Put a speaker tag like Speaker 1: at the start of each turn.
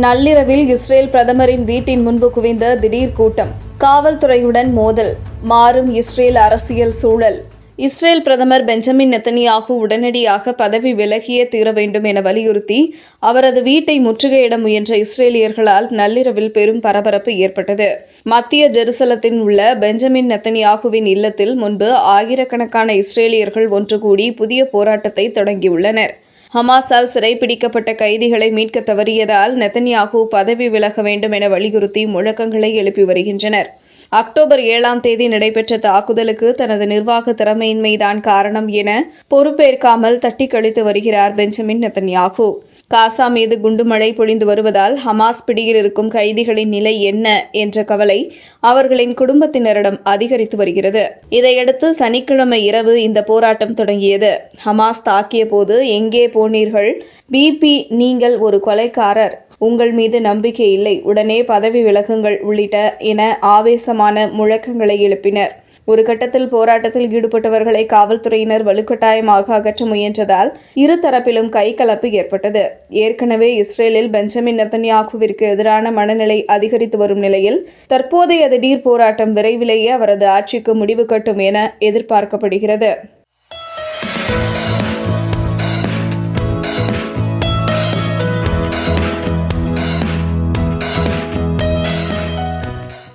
Speaker 1: நள்ளிரவில் இஸ்ரேல் பிரதமரின் வீட்டின் முன்பு குவிந்த திடீர் கூட்டம். காவல்துறையுடன் மோதல். மாறும் இஸ்ரேல் அரசியல் சூழல். இஸ்ரேல் பிரதமர் பெஞ்சமின் நெத்தனியாகு உடனடியாக பதவி விலகியே தீர வேண்டும் என வலியுறுத்தி அவரது வீட்டை முற்றுகையிட முயன்ற இஸ்ரேலியர்களால் நள்ளிரவில் பெரும் பரபரப்பு ஏற்பட்டது. மத்திய ஜெருசலத்தில் உள்ள பெஞ்சமின் நெத்தனியாகுவின் இல்லத்தில் முன்பு ஆயிரக்கணக்கான இஸ்ரேலியர்கள் ஒன்று கூடி புதிய போராட்டத்தை தொடங்கியுள்ளனர். ஹமாஸால் சிறைப்பிடிக்கப்பட்ட கைதிகளை மீட்க தவறியதால் நெத்தன்யாகு பதவி விலக வேண்டும் என வலியுறுத்தி முழக்கங்களை எழுப்பி வருகின்றனர். அக்டோபர் ஏழாம் தேதி நடைபெற்ற தாக்குதலுக்கு தனது நிர்வாக திறமையின்மைதான் காரணம் என பொறுப்பேற்காமல் தட்டி கழித்து வருகிறார் பெஞ்சமின் நெத்தன்யாகு காசா மீது குண்டுமழை பொழிந்து வருவதால் ஹமாஸ் பிடியில் இருக்கும் கைதிகளின் நிலை என்ன என்ற கவலை அவர்களின் குடும்பத்தினரிடம் அதிகரித்து வருகிறது. இதையடுத்து சனிக்கிழமை இரவு இந்த போராட்டம் தொடங்கியது. ஹமாஸ் தாக்கிய போது எங்கே போனீர்கள்? பிபி நீங்கள் ஒரு கொலைக்காரர். உங்கள் மீது நம்பிக்கை இல்லை. உடனே பதவி விலகுங்கள் உள்ளிட்ட என ஆவேசமான முழக்கங்களை எழுப்பினர். ஒரு கட்டத்தில் போராட்டத்தில் ஈடுபட்டவர்களை காவல்துறையினர் வலுக்கட்டாயமாக அகற்ற முயன்றதால் இரு தரப்பிலும் கைகலப்பு ஏற்பட்டது. ஏற்கனவே இஸ்ரேலில் பெஞ்சமின் நெத்தன்யாகுவிற்கு எதிரான மனநிலை அதிகரித்து வரும் நிலையில் தற்போதைய திடீர் போராட்டம் விரைவிலேயே அவரது ஆட்சிக்கு முடிவு கட்டும் என எதிர்பார்க்கப்படுகிறது.